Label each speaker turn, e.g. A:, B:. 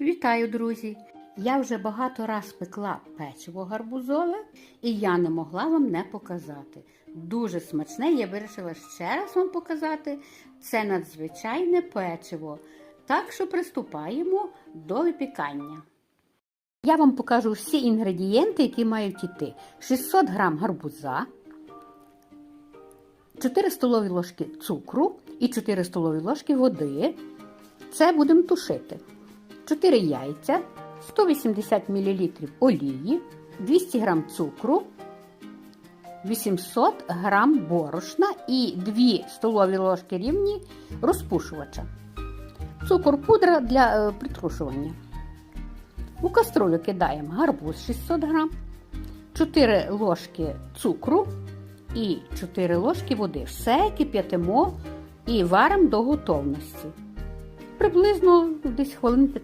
A: Вітаю, друзі! Я вже багато раз пекла печиво гарбузове, і я не могла вам не показати. Дуже смачне, я вирішила ще раз вам показати. Це надзвичайне печиво. Так що приступаємо до випікання. Я вам покажу всі інгредієнти, які мають йти. 600 г гарбуза, 4 столові ложки цукру і 4 столові ложки води. Це будемо тушити. 4 яйця, 180 мл олії, 200 г цукру, 800 г борошна і 2 столові ложки рівні розпушувача. Цукор пудра для е, притрушування. У каструлю кидаємо гарбуз 600 г, 4 ложки цукру і 4 ложки води. Все кип'ятимо і варимо до готовності. Приблизно десь хвилин 15.